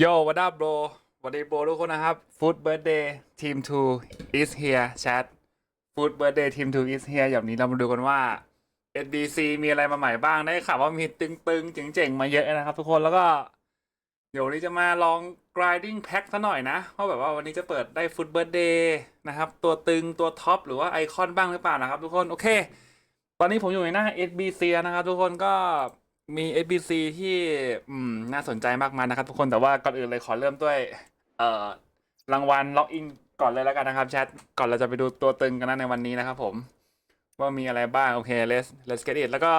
โยวัดดับโบรวันดีโบรทุกคนนะครับฟู้ดเบิร์ดเดย์ทีม2 is here chat ฟู้ดเบิร์ดเดย์ทีม2 is here อย่างนี้เรามาดูกันว่า SBC มีอะไรมาใหม่บ้างได้ข่าวว่ามีตึงๆเจ๋งๆ มาเยอะนะครับ ทุกคนแล้วก็ เดี๋ยววันนี้จะมาลอง grinding pack ซะหน่อยนะเพราะแบบว่าวันนี้จะเปิดได้ฟู้ดเบิร์ดเดย์นะครับ ตัวตึงตัวท็อปหรือว่าไอคอนบ้างหรือเปล่านะครับ ทุกคนโอเค ตอนนี้ผมอยู่ในหน้า SBC นะครับ ทุกคนก็ มี SBC ที่อืมน่าสนใจมากมายนะครับทุกคนแต่ว่าก่อนอื่นเลยขอเริ่มด้วย เอ่อรางวัลล็อกอินก่อนเลยแล้วกันนะครับแชทก่อนเราจะไปดูตัวตึงกันนะในวันนี้นะครับผม ว่ามีอะไรบ้าง โอเค let's let's get it แล้วก็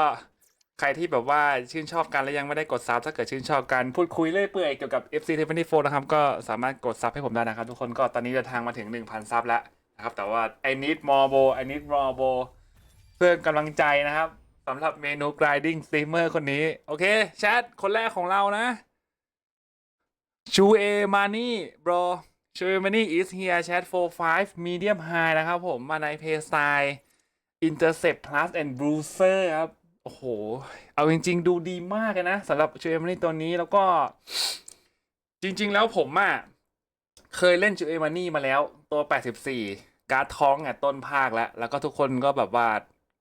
ใครที่แบบว่าชื่นชอบกันและยังไม่ได้กดซับถ้าเกิดชื่นชอบกันพูดคุยเรื่อยเปื่อยเกี่ยวกับ FC 24นะครับ ก็สามารถกดซับให้ผมได้นะครับ ทุกคนก็ตอนนี้เดินทางมาถึง 1,000 ซับแล้วนะครับ แต่ว่า I need more bo I need more bo เพื่อกำลังใจนะครับ สำหรับเมนู grinding streamer คนนี้ โอเค แชท คนแรกของเรานะ ชูเอมานี่ bro ชูเอมานี่ is here chat 45 medium high นะครับผม มาใน play style intercept plus and bruiser ครับ โอ้โห เอาจริง ๆ ดูดีมากเลยนะสำหรับชูเอมานี่ตัวนี้แล้วก็ จริง ๆ แล้วผมอะเคยเล่นจูเอมานี่มาแล้วตัว 84 การ์ดท้องอะต้นภาคแล้ว แล้วก็ทุกคนก็แบบว่า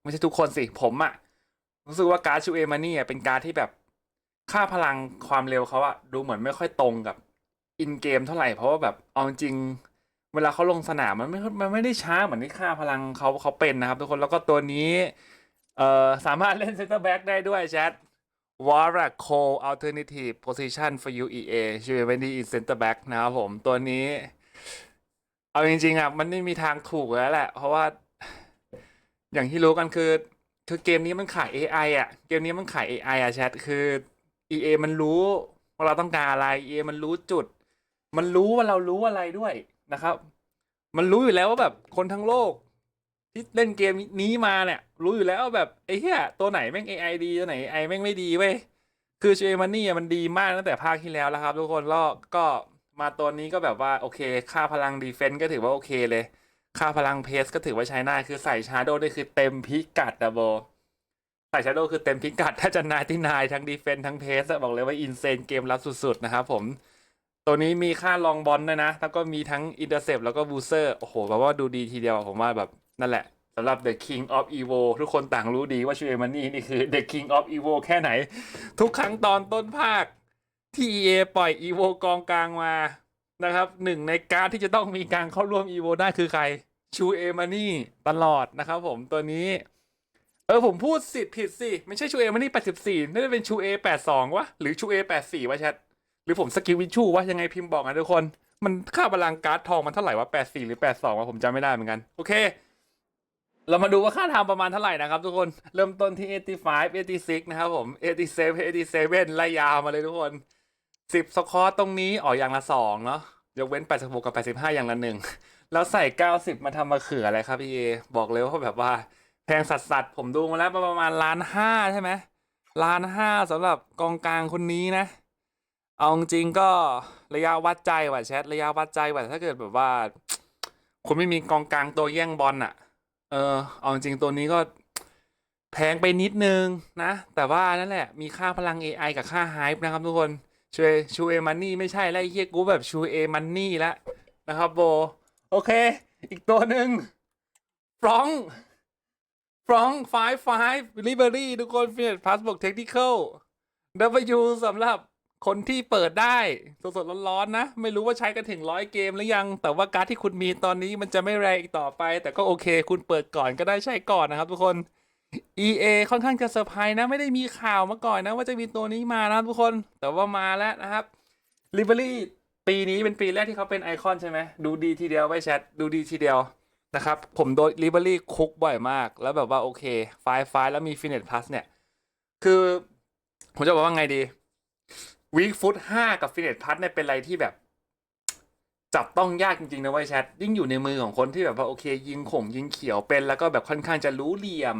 ไม่ใช่ทุกคนสิ ผมอะ รู้สึกว่าการ์ดชูเอมานี่เป็นการ์ดที่แบบค่าพลังความเร็วเขาอะดูเหมือนไม่ค่อยตรงกับอินเกมเท่าไหร่เพราะว่าแบบเอาจริง เวลาเขาลงสนามมันไม่มันไม่ได้ช้าเหมือนที่ค่าพลังเขาเขาเป็นนะครับ ทุกคนแล้วก็ตัวนี้เอ่อสามารถเล่นเซนเตอร์แบ็กได้ด้วยแชท Wara Cole Alternative Position for UEA ชื่อเวนดี้ is center back นะครับผมตัวนี้ เอาจริงๆอะมันไม่มีทางถูกแล้วแหละ เพราะว่า อย่างที่รู้กันคือ คือเกมนี้มันขาย AI อะ เกมนี้มันขาย AI อะแชท คือ EA มันรู้ว่าเราต้องการอะไร EA มันรู้จุด มันรู้ว่าเรารู้อะไรด้วยนะครับ มันรู้อยู่แล้วว่าแบบคนทั้งโลก ที่เล่นเกมนี้มาเนี่ย รู้อยู่แล้วว่าแบบไอ้เหี้ยตัวไหนแม่ง AI ดีตัวไหน AI แม่งไม่ดีเว้ย คือเชมันนี่มันดีมากตั้งแต่ภาคที่แล้วแล้วครับ ทุกคนแล้วก็มาตัวนี้ก็แบบว่าโอเค ค่าพลังดีเฟนต์ก็ถือว่าโอเคเลย ค่าพลังเพสก็ถือว่าใช้ได้คือใส่ชาร์โดได้คือเต็มพิกัดอะโบใส่ชาร์โดคือเต็มพิกัด ถ้าจะนายที่นายทั้งดีเฟนต์ทั้งเพสบอกเลยว่าอินเซนเกมรับสุดๆนะครับผม ตัวนี้มีค่าลองบอลด้วยนะ แล้วก็มีทั้งอินเตอร์เซปแล้วก็บูเซอร์โอ้โหแบบว่าดูดีทีเดียวผมว่าแบบนั่นแหละสำหรับ The King of Evo ทุกคนต่างรู้ดีว่าชูเอมันนี่นี่คือ The King of Evo แค่ไหน ทุกครั้งตอนต้นภาคที่ EA ปล่อย Evo กองกลางมา นะครับหนึ่งในการที่จะต้องมีการเข้าร่วม Evo ได้คือใคร ชูเอมานี่ตลอดนะครับผมตัวนี้ เออผมพูดสิผิดสิ ไม่ใช่ชูเอมานี่84น่าจะเป็นชูเอ82วะ หรือชูเอ84วะแชทหรือผมสกิลวิชูวะ ยังไงพิมพ์บอกนะทุกคน มันค่าพลังการ์ดทองมันเท่าไหร่วะ84หรือ82วะ ผมจำไม่ได้เหมือนกัน โอเค เรามาดูว่าค่าทำประมาณเท่าไหร่นะครับทุกคนเริ่มต้นที่85 86นะครับผม87 87ไล่ยาวมาเลยทุกคน 10สคอร์ตรงนี้อออย่างละ2เนาะยกเว้น86กับ85อย่างละหนึ่งแล้วใส่90มาทำมาเขืออะไรครับพี่เอบอกเลยว่าแบบว่าแพงสัสสัสผมดูมาแล้วประมาณล้านห้าใช่ไหมล้านห้าสำหรับกองกลางคนนี้นะ เอาจริงก็ระยะวัดใจว่ะแชทระยะวัดใจว่ะถ้าเกิดแบบว่า คุณไม่มีกองกลางตัวแย่งบอลอะเออเอาจริงตัวนี้ก็แพงไปนิดนึงนะ แต่ว่านั่นแหละ มีค่าพลัง AI กับค่าไฮป์นะครับทุกคน ชูเอชูเอมันนี่ไม่ใช่แล้วไอ้เฮียกูแบบชูเอมันนี่แล้วนะครับโบ โอเค อีกตัวหนึ่งฟรองฟรองไฟไฟลิเบอรี่ทุกคนฟินพาสบวกเทคนิคอล W สำหรับคนที่เปิดได้ สดๆร้อนๆนะ ไม่รู้ว่าใช้กันถึงร้อยเกมหรือยัง แต่ว่าการ์ดที่คุณมีตอนนี้มันจะไม่แรงอีกต่อไป แต่ก็โอเค คุณเปิดก่อนก็ได้ใช้ก่อนนะครับทุกคน EA ค่อนข้างจะเซอร์ไพรส์นะไม่ได้มีข่าวมาก่อนนะ ว่าจะมีตัวนี้มานะทุกคนแต่ว่ามาแล้วนะครับลิเบอรี่ปีนี้เป็นปีแรกที่เขาเป็นไอคอนใช่ไหมดูดีทีเดียวไว้แชทดูดีทีเดียวนะครับ ผมโดนลิเบอรี่คุกบ่อยมาก แล้วแบบว่าโอเค ไฟล์ไฟล์แล้วมีฟินเนตพลัสเนี่ย คือ ผมจะบอกว่าไงดีวีคฟุตห้ากับฟินเนตพัทเนี่ยเป็นอะไรที่แบบ จับต้องยากจริงๆนะเว้ยแชทยิ่งอยู่ในมือของคนที่แบบว่าโอเค ยิงข่งยิงเขียวเป็น แล้วก็แบบค่อนข้างจะรู้เหลี่ยม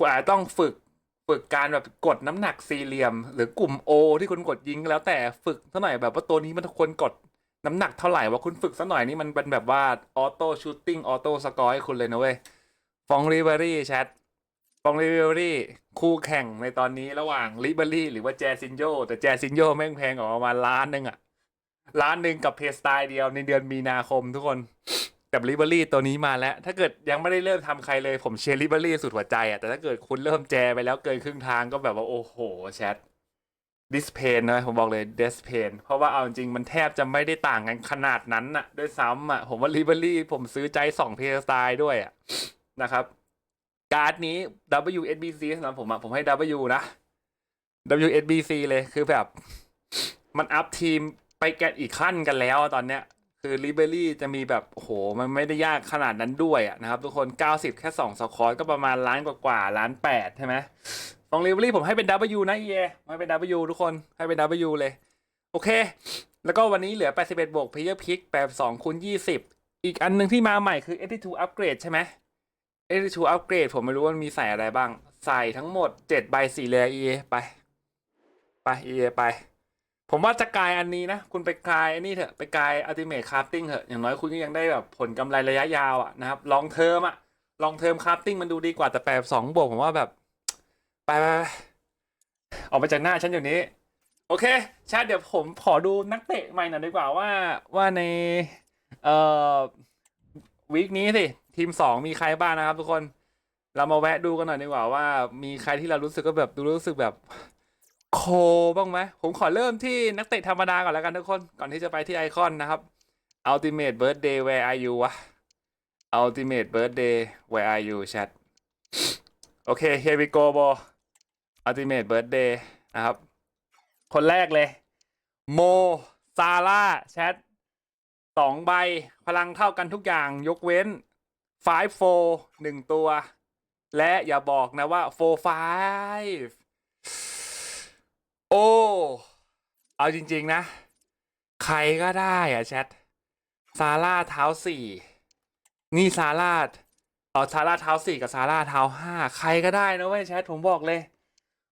กว่าต้องฝึกฝึกการแบบกดน้ำหนักสี่เหลี่ยม หรือกลุ่ม O ที่คุณกดยิงแล้วแต่ฝึกสักหน่อยแบบว่าตัวนี้มันควรกดน้ำหนักเท่าไหร่ว่าคุณฝึกสักหน่อยนี่มันเป็นแบบว่าออโต้ชูตติ้งออโต้สกอร์ให้คุณเลยนะเว้ยฟองรีเวอรี่แชทฟองลิเบอรี่คู่แข่งในตอนนี้ระหว่างลิเบอรี่หรือว่าแจซินโยแต่แจซินโยแม่งแพงกว่าประมาณล้านนึงอะ ล้านหนึ่งกับเพสไตล์เดียวในเดือนมีนาคมทุกคนกับลิเบอรี่ตัวนี้มาแล้ว ถ้าเกิดยังไม่ได้เริ่มทำใครเลยผมเชียร์ลิเบอรี่สุดหัวใจอะแต่ถ้าเกิดคุณเริ่มแจไปแล้วเกินครึ่งทางก็แบบว่าโอ้โหแชทดิสเพนนะผมบอกเลยเดสเพนเพราะว่าเอาจริงมันแทบจะไม่ได้ต่างกันขนาดนั้นอะด้วยซ้ำอะผมว่าลิเบอรี่ผมซื้อใจสองเพสไตล์ด้วยอะนะครับ การ์ดนี้ WSBC สำหรับผมอะผมให้ W นะ WSBC เลยคือแบบ มันอัพทีม ไปแกนอีกขั้นกันแล้วอะตอนเนี้ย คือลิเบอรี่จะมีแบบโหมันไม่ได้ยากขนาดนั้นด้วยอะนะครับ ทุกคน 90 แค่2สคอร์ก็ประมาณล้านกว่าๆล้านแปดใช่ไหมฟองลิเบอรี่ผมให้เป็น W นะเอให้เป็น W ทุกคนให้เป็น W เลย โอเค แล้วก็วันนี้เหลือ 81 บวก Player Pick แบบ2คูณ20 อีกอันหนึ่งที่มาใหม่คือ 82 Upgrade ใช่ไหมเอทชูอัปเกรดผมไม่รู้ว่ามันมีใส่อะไรบ้าง ใส่ทั้งหมดเจ็ดใบสี่เลยเอไป ไปเอไป ผมว่าจะกลายอันนี้นะ คุณไปกลายอันนี้เถอะ ไปกลายอัลติเมทคราฟติ้งเถอะ อย่างน้อยคุณก็ยังได้แบบผลกำไรระยะยาวอะนะครับ ลองเทอมอะลองเทอมคราฟติ้งมันดูดีกว่าแต่แปดสองบวกผมว่าแบบ ไปไปออกไปจากหน้าฉันอยู่นี้ โอเคชาติเดี๋ยวผมขอดูนักเตะใหม่หน่อยดีกว่าว่าว่าในเอ่อวีคนี้สิ ทีมสองมีใครบ้างนะครับทุกคน เรามาแวะดูกันหน่อยดีกว่าว่ามีใครที่เรารู้สึกก็แบบดูรู้สึกแบบ โคบ้างไหมผมขอเริ่มที่นักเตะธรรมดาก่อนแล้วกันทุกคน ก่อนที่จะไปที่ไอคอนนะครับ Ultimate Birthday Where are you วะ Ultimate Birthday Where are you chat โอเค here we go bro Ultimate Birthday นะครับ คนแรกเลย โม ซาร่าแชทสองใบ พลังเท่ากันทุกอย่างยกเว้น five four หนึ่งตัว และอย่าบอกนะว่า four five โอ้ เอาจริง ๆ นะ ใครก็ได้อะแชท ซาร่าเท้าสี่นี่ซาร่าเอาซาร่าเท้าสี่กับซาร่าเท้าห้าใครก็ได้นะเว้ยแชทผมบอกเลย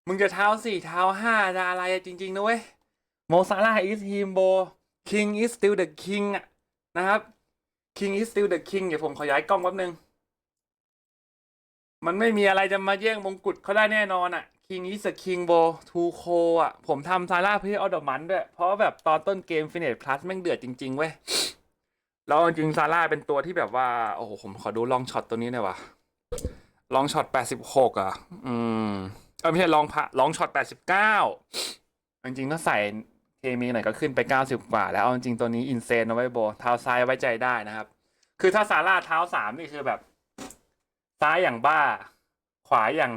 มึงจะเท้าสี่เท้าห้าจะอะไรอะจริง ๆ นะเว้ย โมซาร่า is him bo king is still the king อะนะครับ King is still the king เดี๋ยวผมขอย้ายกล้องแป๊บนึง มันไม่มีอะไรจะมาแย่งมงกุฎเขาได้แน่นอนอะ King is the king bo to c o อะ ผมทำซาร่าเพื่อเอดมันด้วย เพราะแบบตอนต้นเกมฟินเนตพลัสแม่งเดือดจริง ๆ เว้ย แล้วจริงซาร่าเป็นตัวที่แบบว่า โอ้โห ผมขอดูลองช็อตตัวนี้หน่อยวะลองช็อต86อะ อืมเออไม่ใช่ลองพะลองช็อต89จริงๆถ้าใส่เคมีหน่อยก็ขึ้นไป90กว่า แล้วเอาจริงตัวนี้อินเซนนะไว้ยโบเท้าซ้ายไว้ใจได้นะครับ คือถ้าซาร่าเท้าสามนี่คือแบบ ซ้ายอย่างบ้า ขวาอย่าง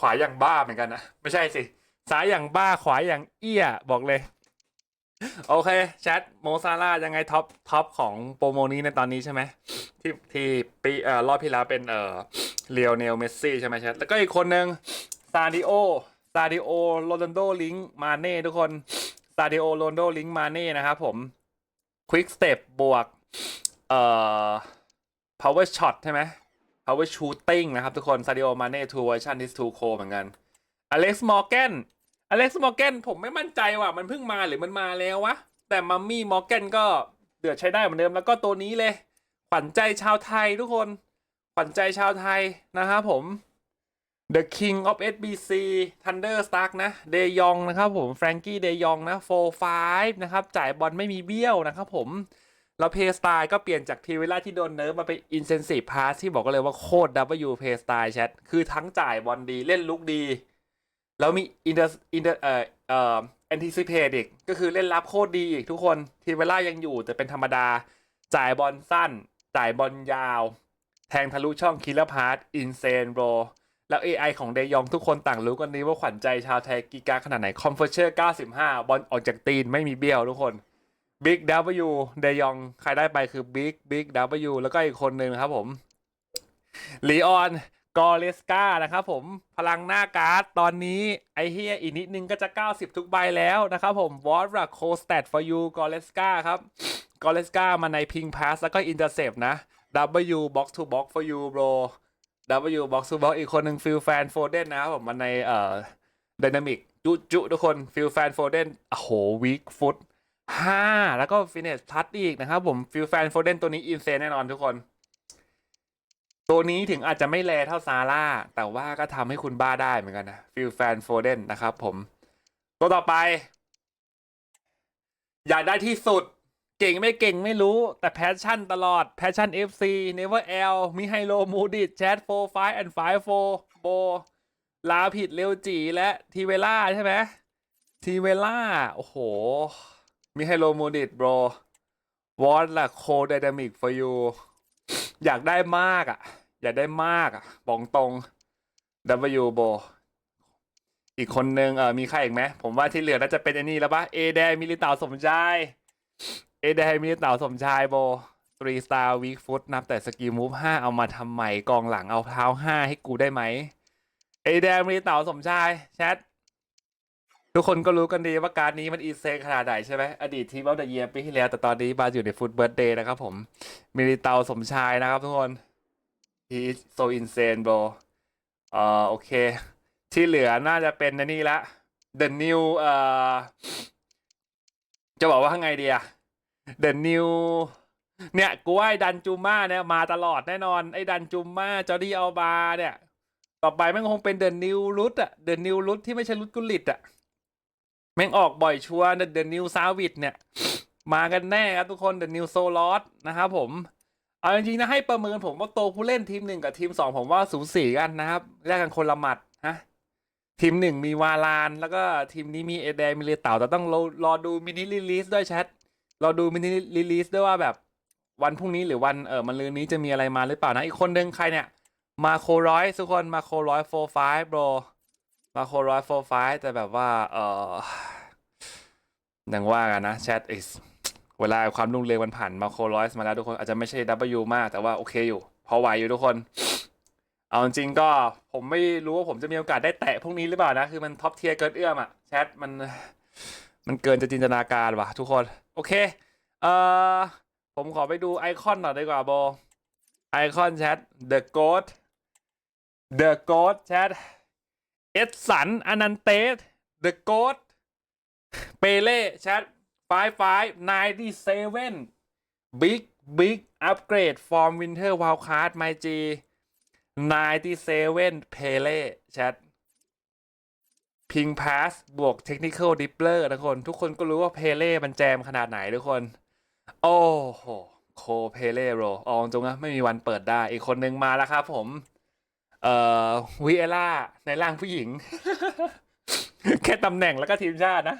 ขวาอย่างบ้าเหมือนกันนะ ไม่ใช่สิ ซ้ายอย่างบ้าขวาอย่างเอี้ย บอกเลย โอเคแชทโมซาร่ายังไงท็อปท็อปของโปรโมนี้ในตอนนี้ใช่ไหมที่ที่ปีเอ่อรอบที่แล้วเป็นเอ่อเลียวเนลเมสซี่ใช่ไหมแชทแล้วก็อีกคนหนึ่งซาดิโอซาดิโอโรนัลโดลิงมาเน่ทุกคนซาดิโอโรนัลโดลิงมาเน่นะครับผมควิกสเต็ปบวกเอ่อ power shot ใช่ไหม power shooting นะครับทุกคนซาดิโอมาเน่ทูเวอร์ชันที่ทูโคเหมือนกันอเล็กซ์มอร์แกนอเล็กซ์มอร์แกนผมไม่มั่นใจว่ามันเพิ่งมาหรือมันมาแล้ววะ แต่มัมมี่มอร์แกนก็เดือดใช้ได้เหมือนเดิมแล้วก็ตัวนี้เลย ขวัญใจชาวไทยทุกคนขวัญใจชาวไทยนะครับผม The King of SBC Thunder Stark นะเดยองนะครับผมแฟรงกี้เดยองนะ4 5นะครับจ่ายบอลไม่มีเบี้ยวนะครับผม แล้วเพย์สไตล์ก็เปลี่ยนจากทีเวลาที่โดนเนิร์ฟมาเป็น Intensive Pass ที่บอกกันเลยว่าโคตร W เพย์สไตล์แชทคือทั้งจ่ายบอลดีเล่นลุกดี แล้วมี Inter Inter เอ่อเอ่อ Anticipate อีกก็คือเล่นรับโคตรดีอีกทุกคนทีเวลายังอยู่แต่เป็นธรรมดา จ่ายบอลสั้น จ่ายบอลยาว แทงทะลุช่องคิลเลอร์พาร์ตอินเซนโรแล้ว AI ของเดยองทุกคนต่างรู้กันนี้ว่าขวัญใจชาวไทยกีกาขนาดไหนคอมเฟอร์เชอร์95 บอลออกจากตีนไม่มีเบี้ยวทุกคน Big W เดยองใครได้ไปคือ Big Big W แล้วก็อีกคนหนึ่งครับผมลีออนกอเลสกานะครับผมพลังหน้าการ์ดตอนนี้ไอเฮียอีกนิดนึงก็จะ 90 ทุกใบแล้วนะครับผมวอร์รักโคสแตท for you กอเลสกาครับกอเลสกามาในพิงพาสแล้วก็อินเตอร์เซปนะ W box to box for you bro W box to box อีกคนหนึ่งฟิลแฟนโฟเดนนะครับผมมันในเอ่อดินามิกจุจุทุกคนฟิลแฟนโฟเดนโอ้โหวีคฟุต ห้าแล้วก็ฟินเนสทัดอีกนะครับผมฟิลแฟนโฟเดนตัวนี้อินเซนแน่นอนทุกคน ตัวนี้ถึงอาจจะไม่แลเท่าซาร่าแต่ว่าก็ทำให้คุณบ้าได้เหมือนกันนะฟิลแฟนโฟเดนนะครับผม ตัวต่อไป อยากได้ที่สุด เก่งไม่เก่งไม่รู้ แต่แพชชั่นตลอดแพชชั่น FC Never L มิไฮโลมูดิดแชทโฟไฟแอนด์ไฟโฟโบลาผิดเร็วจีและทีเวล่าใช่ไหมทีเวล่าโอ้โห มิไฮโลโมดิดโบรวอตล่ะโคไดนามิก for you อยากได้มากอะ อยากได้มากอะบอกตรง W โบอีกคนนึงเออมีใครอีกไหมผมว่าที่เหลือน่าจะเป็นไอันนี้แล้วปะเอแดมิลิตาสมชายเอแดมิลิตาสมชายโบตรีสตาร์วีคฟุตนับแต่สกิลมูฟห้าเอามาทำใหม่กองหลังเอาเท้าห้าให้กูได้ไหมเอแดงมิลิเตาสมชาย แชท ทุกคนก็รู้กันดีว่าการนี้มันอีเซขนาดไหนใช่ไหมอดีตทีมออฟเดอะเยียปีที่แล้ว แต่ตอนนี้มาอยู่ในฟุตเบิร์ดเดย์นะครับผมมิลิเตาสมชายนะครับทุกคน he is so insane bro เอ่อโอเค ที่เหลือน่าจะเป็นในนี่ละ the new เอ่อจะบอกว่าไงดีอะ the new เนี่ยกูว่าไอ้ดันจูม่าเนี่ยมาตลอดแน่นอน ไอ้ดันจูม่าจอร์ดี้อัลบาเนี่ย ต่อไปม่งคงเป็น the new รุดอะ the new รุดที่ไม่ใช่รุดกุลิตอะ แม่งออกบ่อยชัวร์ the the new ซาวิดเนี่ย มากันแน่ครับทุกคน the new โซลอสนะครับผม เอาจริงๆนะให้ประเมินผมว่าโตผู้เล่นทีมหนึ่งกับทีมสองผมว่าสูสีกันนะครับแลกกันคนละหมัดฮะทีมหนึ่งมีวาลาน แล้วก็ทีมนี้มีเอเดมิเลเต่าแต่ต้องรอรอดูมินิลิลิสด้วยแชทรอดูมินิลิลิสด้วยว่าแบบวันพรุ่งนี้หรือวันเออมันลืนนี้จะมีอะไรมาหรือเปล่านะ อีกคนหนึ่งใครเนี่ย มาโคร้อยทุกคนมาโคร้อยโฟร์ไฟบรมาโคร้อยโฟร์ไฟแต่แบบว่า เออ ยังว่ากันนะแชท is เวลาความรุ่งเรืองมันผ่านมาโครอยส์มาแล้วทุกคนอาจจะไม่ใช่ W มากแต่ว่าโอเคอยู่ พอไหวอยู่ทุกคน เอาจริงก็ผมไม่รู้ว่าผมจะมีโอกาสได้แตะพวกนี้หรือเปล่านะ คือมันท็อปเทียร์เกินเอื้อมอะแชทมันมันเกินจะจินตนาการว่ะทุกคน โอเค เอ่อ ผมขอไปดูไอคอนหน่อยดีกว่าโบไอคอนแชท The Goat The Goat แชทเอดสันอนันเตส The Goat เปเล่แชท five five ninety seven big big upgrade from winter wildcard my G ninety seven pele chat ping pass บวก technical dippler ทุกคน ทุกคนก็รู้ว่าเพเล่มันแจมขนาดไหนทุกคน โอ้โห โคเพเล่โรอองจงนะไม่มีวันเปิดได้ อีกคนนึงมาแล้วครับผม เอ่อวิเอล่าในร่างผู้หญิง แค่ตำแหน่งแล้วก็ทีมชาตินะ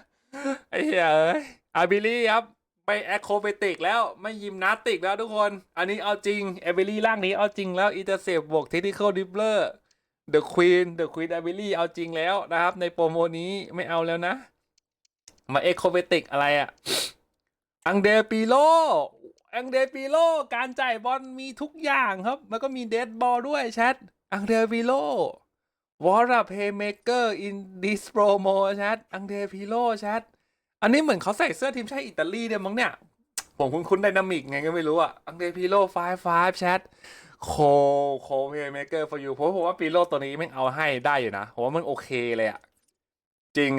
ไอ้เหี้ยเอ้ยอาบิลี่ครับไปแอคโคเบติกแล้วไม่ยิมนาสติกแล้วทุกคน อันนี้เอาจริงเอบิลี่ร่างนี้เอาจริงแล้วอีเตอร์เซฟบวกเทคนิคอลดิปเลอร์เดอะควีนเดอะควีนอาบิลี่เอาจริงแล้วนะครับ ในโปรโมนี้ไม่เอาแล้วนะ มาเอ็กโคเบติกอะไรอะอังเดปิโลอังเดปิโลการจ่ายบอลมีทุกอย่างครับแล้วก็มีเดดบอลด้วยแชทอังเดปิโล What a playmaker in this promo แชทอังเดพิโลแชทอันนี้เหมือนเขาใส่เสื้อทีมชาติอิตาลีเดียมั้งเนี่ย ผมคุ้นๆไดนามิกไงก็ไม่รู้อะอังเดพิโลไฟไฟแชทโคโคเพย์เมเกอร์ for you เพราะผมว่าปิโลตัวนี้แม่งเอาให้ได้อยู่นะ ผมว่ามันโอเคเลยอะจริง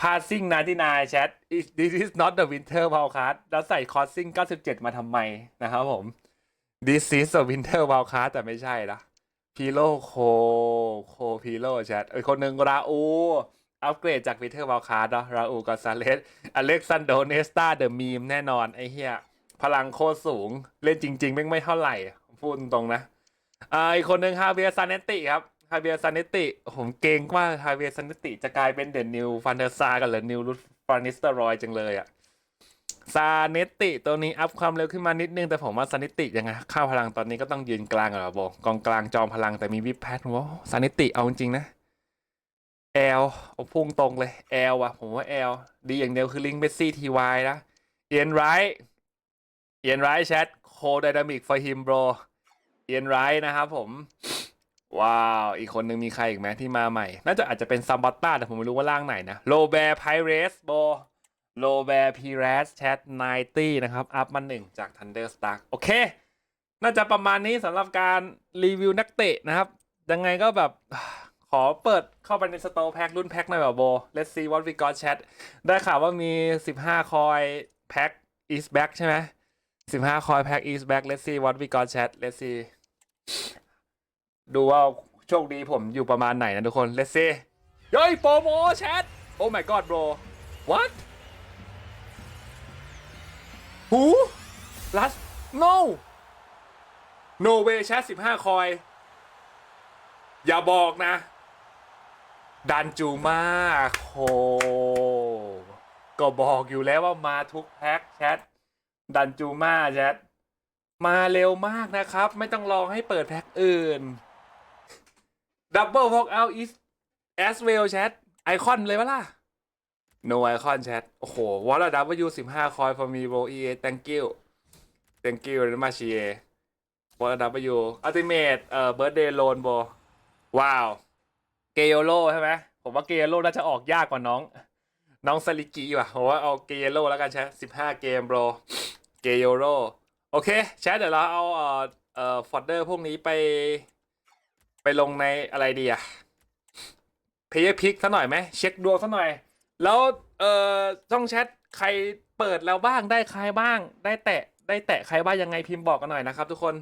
passing 99 chat Is- this is not the winter wildcard แล้วใส่ crossing 97 มาทำไมนะครับผม this is the winter wildcard แต่ไม่ใช่นะ พีโลโคโคพีโลแชทอีกคนหนึ่งราอูอัปเกรดจากวิเทอร์วาลคาร์ดเนาะราอูกอซาเลสอเล็กซานโดเนสตาเดอะมีมแน่นอน ไอ้เหี้ยพลังโคตรสูง เล่นจริงๆ ไม่ไม่เท่าไหร่ พูดตรงนะอ่าอีกคนหนึ่งฮาเวียซานเนติครับฮาเวียซานเนติผมเกรงว่าฮาเวียซานเนติจะกลายเป็นเดนนิวฟันเดอร์ซากันหรือนิวรุฟฟานิสเตอรอยจังเลยอะ ซาเนติตัวนี้อัพความเร็วขึ้นมานิดนึง แต่ผมว่าซาเนติยังไงค่าพลังตอนนี้ก็ต้องยืนกลางอะบอกกองกลางจอมพลังแต่มีวิปแพทว้าซาเนติเอาจริงนะแอลเอาพุ่งตรงเลยแอลอะผมว่าแอลดีอย่างเดียวคือลิงเบสซี่ทีวายนะเอียนไรเอียนไรแชทโคไดนามิกฟอร์ฮิมโบรเอียนไรนะครับผมว้าว อีกคนหนึ่งมีใครอีกไหมที่มาใหม่ น่าจะอาจจะเป็นซัมบัตตาแต่ผมไม่รู้ว่าร่างไหนนะโลแบร์ไพเรสโบ โลแบร์พีเรสแชทไนตี้นะครับ อัพมาหนึ่งจาก Thunderstark โอเค น่าจะประมาณนี้สำหรับการรีวิวนักเตะนะครับ ยังไงก็แบบขอเปิดเข้าไปในสโตร์แพ็ครุ่นแพ็คหน่อยแบบโบ Let's see what we got chat ได้ข่าวว่ามี 15 คอยแพ็ค East Back ใช่ไหม15 คอยแพ็ค East Back Let's see what we got chat Let's see ดูว่าโชคดีผมอยู่ประมาณไหนนะทุกคน let's see เฮ้ยโปรโมแชท oh my god bro what who last no no way แชท15คอย อย่าบอกนะ ดันจูมากโหก็บอกอยู่แล้วว่ามาทุกแพ็คแชท ดันจูมาแชท มาเร็วมากนะครับ ไม่ต้องรอให้เปิดแพ็คอื่น ดับเบิลพอกเอาอีสแอสเวลแชท ไอคอนเลยวะล่ะ no ไอคอนแชทโอ้โห วอลดับเบิลยูสิบห้าคอยฟอร์มีโบเอ thank you thank you เรมาชีเอวอลดับเบิลยูอัลติเมทเอ่อเบิร์ดเดย์โลนโบว้าว เกโยโลใช่ไหมผมว่าเกโยโลน่าจะออกยากกว่าน้อง น้องสลิกิว่ะผมว่าเอาเกโยโลแล้วกันใช่สิบห้าเกมโบรเกโยโลโอเคแชทเดี๋ยวเราเอาเอ่อเอ่อฟอดเดอร์พวกนี้ไป ไปลงในอะไรดีอะเพย์พิกซะหน่อยไหมเช็คดวงซะหน่อย แล้วเอ่อช่องแชทใครเปิดแล้วบ้างได้ใครบ้าง ได้แตะได้แตะใครบ้างยังไงพิมพ์บอกกันหน่อยนะครับ ทุกคน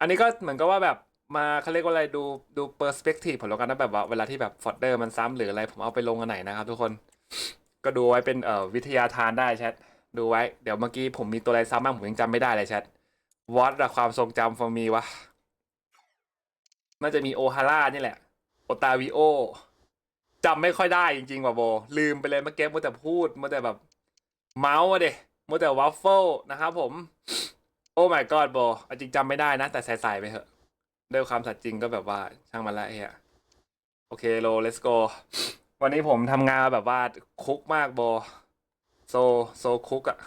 อันนี้ก็เหมือนกับว่าแบบมาเขาเรียกว่าอะไรดูดูเปอร์สเปกทีฟผมแล้วกันนะแบบว่าเวลาที่แบบฟอดเดอร์มันซ้ำหรืออะไรผมเอาไปลงกันไหนนะครับทุกคนก็ดูไว้เป็นเอ่อวิทยาทานได้แชทดูไว้เดี๋ยวเมื่อกี้ผมมีตัวอะไรซ้ำบ้างผมยังจำไม่ได้เลยแชทวอตความทรงจำฟอร์มีวะน่าจะมีโอฮาร่านี่แหละโอตาวิโอ จำไม่ค่อยได้จริงๆว่ะโบ ลืมไปเลยเมื่อกี้มัวแต่พูดมัวแต่แบบ เมาส์อะเดมัวแต่วัฟเฟิลนะครับผม โอ้ my god โบเอาจริงจำไม่ได้นะ แต่ใส่ๆไปเถอะด้วยความสัตย์จริงก็แบบว่าช่างมันละไอ้เหี้ยโอเคโล let's go วันนี้ผมทำงานแบบว่าคุกมากโบโซโซคุกอะ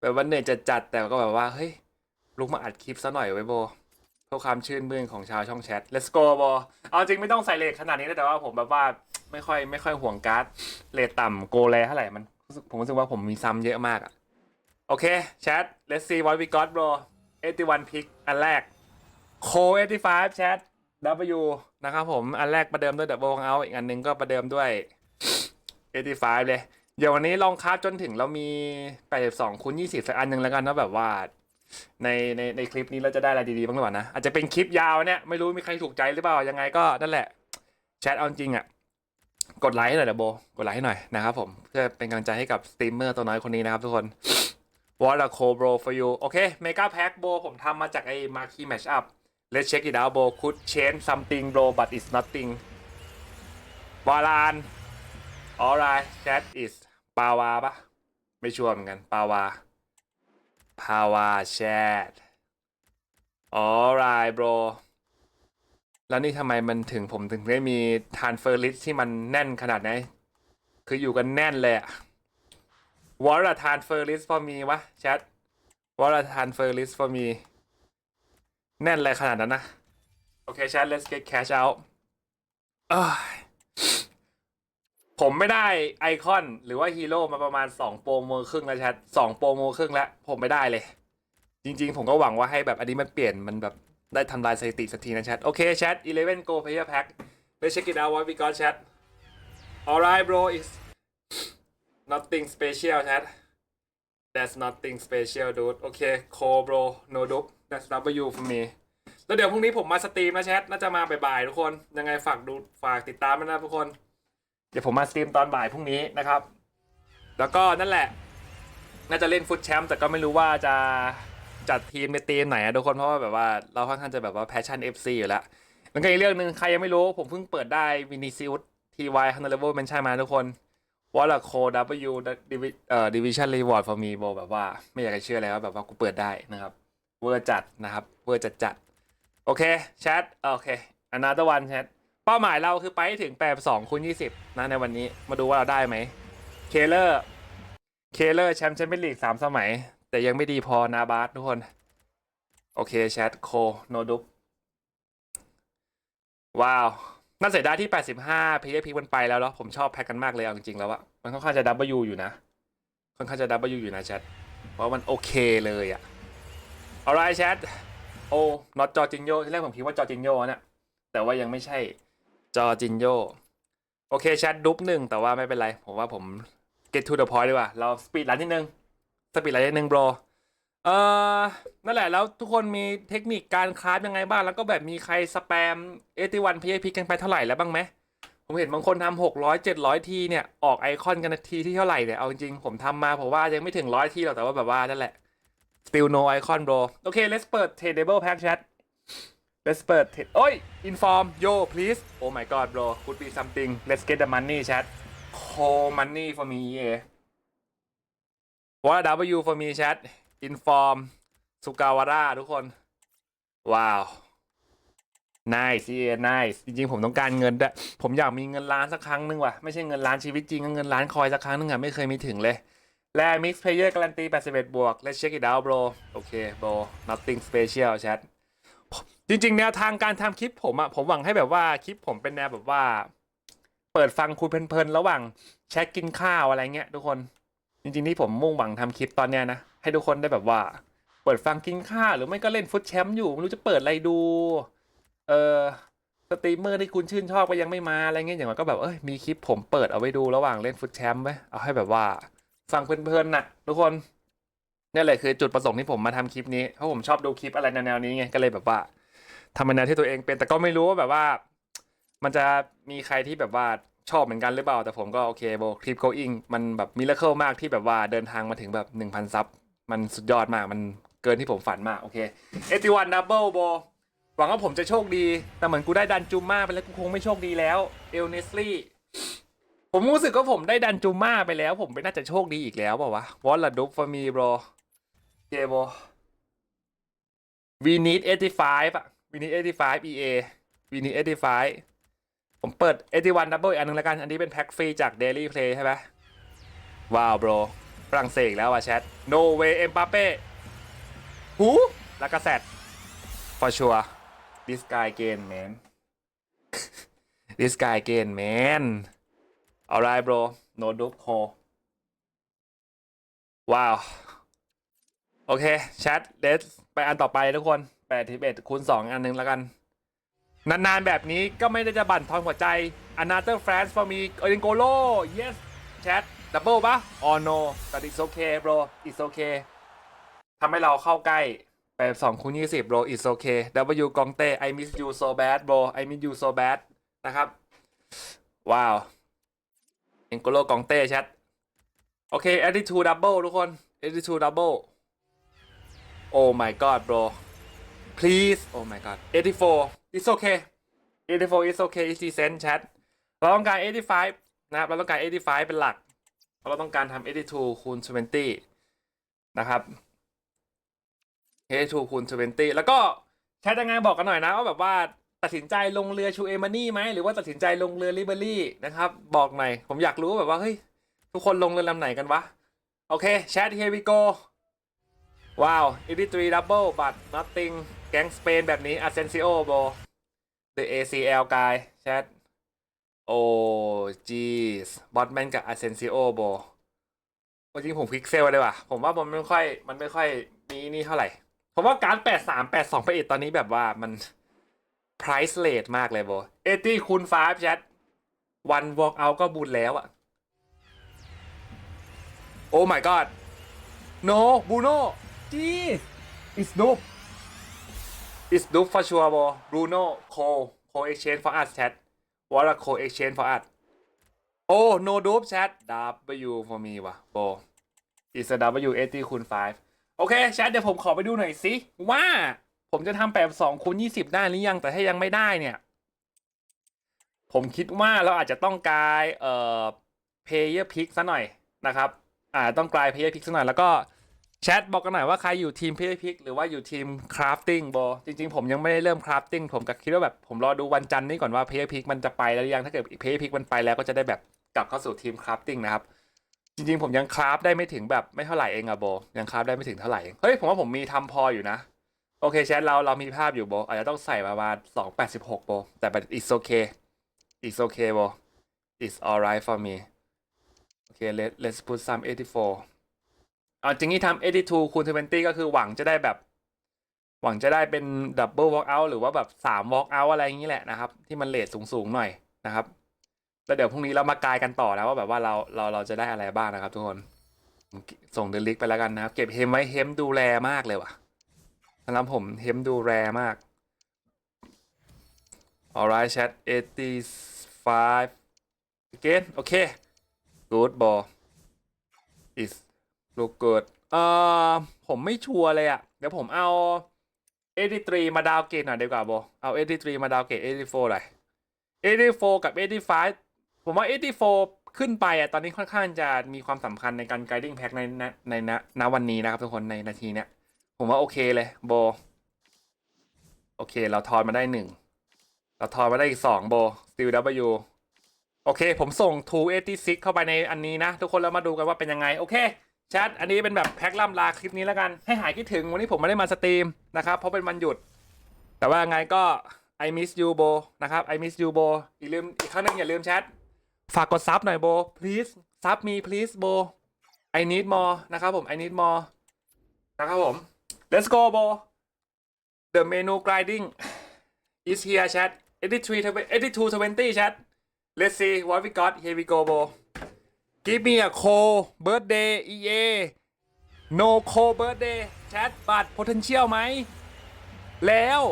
แบบว่าเหนื่อยจะจัดแต่ก็แบบว่าเฮ้ยลุกมาอัดคลิปซะหน่อยไว้โบเพื่อความชื่นมื่นของชาวช่องแชท let's go โบเอาจริงไม่ต้องใส่เลทขนาดนี้นะแต่ว่าผมแบบว่า ไม่ค่อยไม่ค่อยห่วงการ์ดเลทต่ำโกแลเท่าไหร่มันรู้สึกผมรู้สึกว่าผมมีซ้ำเยอะมากอะโอเคแชท let's see what we got bro 81 pick อันแรกโค85แชท W นะครับผม อันแรกประเดิมด้วย Double Out อีกอันหนึงก็ประเดิมด้วย 85 เลย เดี๋ยววันนี้ลองคราฟจนถึงเรามี 82คูณ20 สักอันหนึ่งแล้วกันนะแบบว่าในในในคลิปนี้เราจะได้อะไรดีๆบ้างหรือเปล่านะ อาจจะเป็นคลิปยาวเนี่ย ไม่รู้มีใครถูกใจหรือเปล่ายังไงก็นั่นแหละ แชทเอาจริงอะ กดไลค์หน่อยนะโบ กดไลค์ให้หน่อยนะครับผม เพื่อเป็นกำลังใจให้กับสตรีมเมอร์ตัวน้อยคนนี้นะครับทุกคน What a cool bro for you โอเค Mega Pack bro ผมทำมาจากไอ้ Marquee Matchup Let's check it out bro could change something bro but it's nothing วาลาน alright that is ปาวาปะไม่ชัวร์เหมือนกัน ปาวาภาวาแชท alright bro แล้วนี่ทำไมมันถึงผมถึงได้มี transfer list ที่มันแน่นขนาดไหน คืออยู่กันแน่นเลยอะ What a transfer list for me วะแชท What a transfer list for me แน่นเลยขนาดนั้นนะ โอเคแชท let's get cash out ผมไม่ได้ไอคอนหรือว่าฮีโร่มาประมาณ2โปรโมครึ่งแล้วแชท2โปรโมครึ่งแล้ว ผมไม่ได้เลย จริง ๆ ผมก็หวังว่าให้แบบอันนี้มันเปลี่ยนมันแบบ ได้ทำลายสถิติสักทีนะแชท โอเคแชท 11 go player pack let's check it out what we got chat alright bro it's nothing special chat that's nothing special dude โอเค cool bro no dupe that's W for me แล้วเดี๋ยวพรุ่งนี้ผมมาสตรีมนะแชท น่าจะมาบ่ายๆทุกคน ยังไงฝากดูฝากติดตามด้วยนะทุกคน เดี๋ยวผมมาสตรีมตอนบ่ายพรุ่งนี้นะครับ แล้วก็นั่นแหละ น่าจะเล่นฟุตแชมป์แต่ก็ไม่รู้ว่าจะ จัดทีมในทีมไหนอะทุกคนเพราะว่าแบบว่าเราค่อนข้างจะแบบว่าแพชชั่น FC อยู่แล้วแล้วก็อีกเรื่องหนึ่งใครยังไม่รู้ ผมเพิ่งเปิดได้วินิซิอุสทีวายฮันเดอร์เลเวลเมนชั่นมาทุกคนวอลโคดับเบิลยูเอ่อดิวิชั่นรีวอร์ดฟอร์มีโบแบบว่าไม่อยากจะเชื่อเลยว่าแบบว่ากูเปิดได้นะครับเวอร์จัดนะครับเวอร์จัดจัดโอเคแชทโอเคอันนาตะวันแชทเป้าหมายเราคือไปถึงแปดสองคูณยี่สิบนะในวันนี้มาดูว่าเราได้ไหมเคเลอร์เคเลอร์แชมป์แชมเปี้ยนลีกสามสมัย แต่ยังไม่ดีพอนาบาสทุกคน โอเคแชทโคโนดุปว้าวน่าเสียดายที่ 85 PFP มันไปแล้วแล้วผมชอบแพ็กกันมากเลยเอาจริงๆแล้วอะมันค่อนข้างจะ W อยู่นะ ค่อนข้างจะ W อยู่นะแชทเพราะมันโอเคเลยอะ alright แชทโอ้ not จอจินโยที่แรกผมคิดว่าจอจินโยนะแต่ว่ายังไม่ใช่จอจินโยโอเคแชทดุ๊บหนึ่งแต่ว่าไม่เป็นไร ผมว่าผม get to the point ดีกว่า เราสปีดรันนิดนึง สปีดรันนิดนึง bro เออนั่นแหละแล้วทุกคนมีเทคนิคการคราฟยังไงบ้างแล้วก็แบบมีใครสแปมเอติวันพีเอพีกันไปเท่าไหร่แล้วบ้างไหมผมเห็นบางคนทำหกร้อยเจ็ดร้อยทีเนี่ยออกไอคอนกันทีที่เท่าไหร่เนี่ยเอาจริงผมทำมาผมว่ายังไม่ถึงร้อยทีหรอกแต่ว่าแบบว่านั่นแหละ still no icon bro โอเค let's เปิด tradable pack chat let's เปิด trade- โอ้ย inform yo please oh my god bro could be something let's get the money chat call money for me yeah what W for me chat inform สุกาวาร่าทุกคน ว้าว nice เอ nice จริงๆ ผมต้องการเงินด้วยผมอยากมีเงินล้านสักครั้งหนึงว่ะ ไม่ใช่เงินล้านชีวิตจริงก็เงินล้านคอยสักครั้งหนึงอะ ไม่เคยมีถึงเลย และ mix player การันตี 81 บวก let's check it out bro โอเค bro nothing special chat จริง ๆ แนวทางการทำคลิปผมอะผมหวังให้แบบว่าคลิปผมเป็นแนวแบบว่า เปิดฟังคุยเพลินๆ ระหว่างแชทกินข้าวอะไรเงี้ยทุกคน จริงๆที่ผมมุ่งหวังทำคลิปตอนเนี้ยนะ ให้ทุกคนได้แบบว่า เปิดฟังกินข้าวหรือไม่ก็เล่นฟุตแชมป์อยู่ไม่รู้จะเปิดอะไรดู เออสตรีมเมอร์ที่คุณชื่นชอบก็ยังไม่มาอะไรเงี้ยอย่างน้อยก็แบบเอ้ยมีคลิปผมเปิดเอาไว้ดูระหว่างเล่นฟุตแชมป์ไว้เอาให้แบบว่า ฟังเพลินๆน่ะ ทุกคนนี่แหละคือจุดประสงค์ที่ผมมาทำคลิปนี้เพราะผมชอบดูคลิปอะไรแนวๆนี้ไงก็เลยแบบว่าทำในแนวที่ตัวเองเป็น แต่ก็ไม่รู้ว่าแบบว่า มันจะมีใครที่แบบว่า ชอบเหมือนกันหรือเปล่า แต่ผมก็โอเคโบคลิปโกอิงมันแบบมิราเคิลมากที่แบบว่าเดินทางมาถึงแบบหนึ่งพันซับมันสุดยอดมากมันเกินที่ผมฝันมาก โอเคเอติวันดับเบิลโบหวังว่าผมจะโชคดี แต่เหมือนกูได้ดันจูม่าไปแล้วกูคงไม่โชคดีแล้วเอลเนสลี่ผมรู้สึกว่าผมได้ดันจูม่าไปแล้ว ผมไม่น่าจะโชคดีอีกแล้วเปล่าวะวอลลัดดุฟฟอร์มีบรอเจโบ we need 85อะ we need 85 EA we need 85 ผมเปิด81 double อีกอันหนึงแล้วกัน อันนี้เป็นแพ็คฟรีจาก Daily Play ใช่ไหมว้าวบรฝรั่งเศสแล้วว่ะแชท no way เอ็มปาเป้หูแล้วก็แซด for sure this guy again man this guy again man alright bro no dope call ว้าว โอเคแชท let's ไปอันต่อไปทุกคน8ที1คูณ2อันหนึงแล้วกัน นานๆแบบนี้ก็ไม่ได้จะบั่นทอนหัวใจ another France for me เอ n นโกโล yes chat double ปะ oh no but it's okay bro it's okay ทำให้เราเข้าใกล้ไปสองคูณยี่สิบ bro it's okay W กองเต้ I miss you so bad bro I miss you so bad นะครับ ว้าวเอ็นโกโลกองเต้แชทโอเค attitude double ทุกคน attitude double oh my god bro please oh my god 84 it's okay 84 it's okay it's decent chat เราต้องการ 85 นะครับ เราต้องการ 85 เป็นหลัก เราต้องการทำ82คูณ20 นะครับ82คูณ20 แล้วก็แชทยังไงบอกกันหน่อยนะว่าแบบว่าตัดสินใจลงเรือชูเอมานี่ไหมหรือว่าตัดสินใจลงเรือลิเบอรี่นะครับ บอกหน่อย ผมอยากรู้แบบว่า เฮ้ย ทุกคนลงเรือลำไหนกันวะ โอเคแชท here we go ว้าว83 double but nothing แก๊งสเปนแบบนี้ Asensio bro the ACL guy แชทโอ้ jeez บอทแมนกับ Asensio bro จริงผมพิกเซลเลยว่ะ ผมว่ามันไม่ค่อย มันไม่ค่อยมีนี่เท่าไหร่ ผมว่าการ์ด83 82 81ตอนนี้แบบว่ามัน price rate มากเลยโบ80คูณ5แชท one walk out ก็บุญแล้วอะโอ้ my god no Bruno จีอิสดูฟอิสดูฟฟอชัวบอบรูโน่โคโคเอ็กเชนฟอร์อัสแชทวอลโคเอ็กเชนฟอร์อัสโอ้โนดูฟแชทดับเบิลยูฟอร์มีว่ะโบอิสดับเบิลยูเอตีคูณไฟฟ์โอเคแชทเดี๋ยวผมขอไปดูหน่อยสิว่าผมจะทำแปดสองคูณยี่สิบได้หรือยังแต่ถ้ายังไม่ได้เนี่ย ผมคิดว่าเราอาจจะต้องกลายเอ่อเพย์เยอร์พิกซะหน่อยนะครับ อ่าต้องกลายเพย์เยอร์พิกซะหน่อยแล้วก็ แชทบอกกันหน่อยว่าใครอยู่ทีม player pick หรือว่าอยู่ทีม crafting โบจริงๆ ผมยังไม่ได้เริ่ม crafting ผมก็คิดว่าแบบผมรอดูวันจันทร์นี้ก่อนว่า player pick มันจะไปแล้วหรือยังถ้าเกิด player pick มันไปแล้วก็จะได้แบบกลับเข้าสู่ทีม crafting นะครับจริงๆ ผมยังคราฟได้ไม่ถึงแบบไม่เท่าไหร่เองอะโบยังคราฟได้ไม่ถึงเท่าไหร่เองเฮ้ยผมว่าผมมีทำพออยู่นะ โอเคแชทเราเรามีภาพอยู่โบอาจจะต้องใส่ประมาณสองแปดสิบหกโบแต่ but it's okay it's okay โบ it's alright for me โอเค let let's put some 84 เอาจริงที่ทำ82คูณ20 ก็คือหวังจะได้แบบ หวังจะได้เป็น double walk out หรือว่าแบบ3 walk out อะไรอย่างนี้แหละนะครับ ที่มันเลทสูงๆหน่อยนะครับแล้วเดี๋ยวพรุ่งนี้เรามากายกันต่อนะว่าแบบว่าเราเราเราจะได้อะไรบ้างนะครับทุกคนส่งเดลิกไปแล้วกันนะครับ เก็บเฮมไว้เฮมดูแลมากเลยว่ะสำหรับผมเฮมดูแลมาก alright chat 85 again โอเค good ball is look good เอ่อผมไม่ชัวร์เลยอะเดี๋ยวผมเอา83มาดาวเกตหน่อยดีกว่าโบเอา83มาดาวเกต84หน่อย84กับ85ผมว่า84ขึ้นไปอะตอนนี้ค่อนข้างจะมีความสำคัญในการ guiding pack ในในในณณวันนี้นะครับทุกคนในนาทีเนี้ยผมว่าโอเคเลยโบ โอเค เราทอนมาได้หนึ่งเราทอนมาได้อีกสองโบ still W โอเค ผมส่ง286เข้าไปในอันนี้นะ ทุกคนแล้วมาดูกันว่าเป็นยังไง โอเค แชทอันนี้เป็นแบบแพ็คล่ำลาคลิปนี้แล้วกันให้หายคิดถึงวันนี้ผมไม่ได้มาสตรีมนะครับเพราะเป็นวันหยุด แต่ว่าไงก็ I miss you โบนะครับ I miss you โบอีกลืมอีกครั้งหนึงอย่าลืมแชทฝากกดซับหน่อยโบ please ซับมี please โบ I need more นะครับผม I need more นะครับผม let's go โบ the menu grinding is here chat 83 82 20 chat let's see what we got here we go bro give me a cold birthday EA no cold birthday chat บัตร potential ไหม แล้ว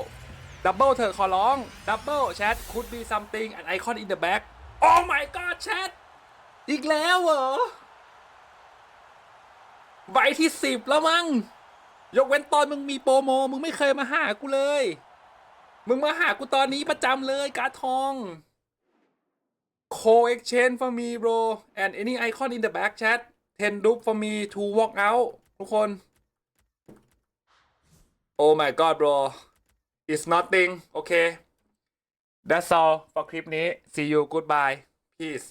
ดับเบิลเถอขอร้องดับเบิลแชท could be something an icon in the back oh my god แชทอีกแล้วเหรอใบที่สิบแล้วมั้งยกเว้นตอนมึงมีโปรโม มึงไม่เคยมาหากูเลย มึงมาหากูตอนนี้ประจำเลยการทอง co exchange for me bro and any icon in the back chat ten dup for me to walk out ทุกคน oh my god bro it's nothing okay that's all for คลิปนี้ see you goodbye peace